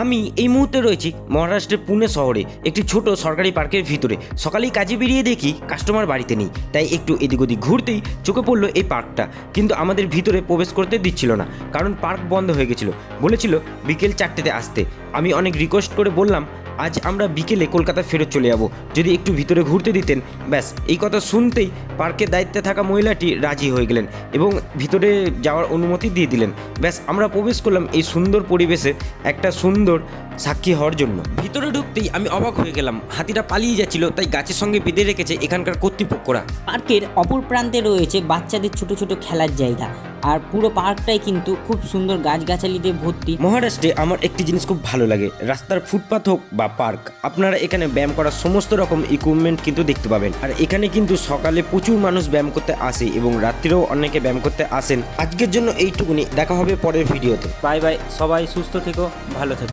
আমি এই মুহূর্তে রয়েছি মহারাষ্ট্রের পুনে শহরে, একটি ছোট সরকারি পার্কের ভিতরে। সকালেই কাজে বেরিয়ে দেখি কাস্টমার বাড়িতে নেই, তাই একটু এদিক ওদিক ঘুরতেই চোখে পড়ল এই পার্কটা। কিন্তু আমাদের ভিতরে প্রবেশ করতে দিচ্ছিল না, কারণ পার্ক বন্ধ হয়ে গেছিল। বলেছিল বিকেল চারটেতে আসতে। আমি অনেক রিকোয়েস্ট করে বললাম আজ আমরা বিকেলে কলকাতা ফেরত চলে যাব। যদি একটু ভিতরে ঘুরতে দিতেন, ব্যাস, এই কথা শুনতেই পার্কের দায়িত্বে থাকা মহিলাটি রাজি হয়ে গেলেন এবং ভিতরে যাওয়ার অনুমতি দিয়ে দিলেন। ব্যাস, আমরা প্রবেশ করলাম এই সুন্দর পরিবেশে, একটা সুন্দর সাক্ষী হওয়ার জন্য। ভিতরে ঢুকতেই আমি অবাক হয়ে গেলাম। হাতিটা পালিয়ে যাচ্ছিল তাই গাছের সঙ্গে বেঁধে রেখেছে এখানকার কর্তৃপক্ষরা। পার্কের অপর প্রান্তে রয়েছে বাচ্চাদের ছোট ছোট খেলার জায়গা। আর পুরো পার্কটাই কিন্তু খুব সুন্দর গাছগাছালি দিয়ে ভর্তি। মহারাষ্ট্রে আমার একটি জিনিস খুব ভালো লাগে। রাস্তার ফুটপাথ হোক বা পার্ক আপনারা এখানে ব্যায়াম করার সমস্ত রকম ইকুইপমেন্ট কিন্তু দেখতে পাবেন। আর এখানে কিন্তু সকালে প্রচুর মানুষ ব্যায়াম করতে আসে এবং রাত্রিরেও অনেকে ব্যায়াম করতে আসেন। আজকের জন্য এইটুকুনি। দেখা হবে পরের ভিডিওতে। বাই বাই সবাই সুস্থ থেকো ভালো থেকো।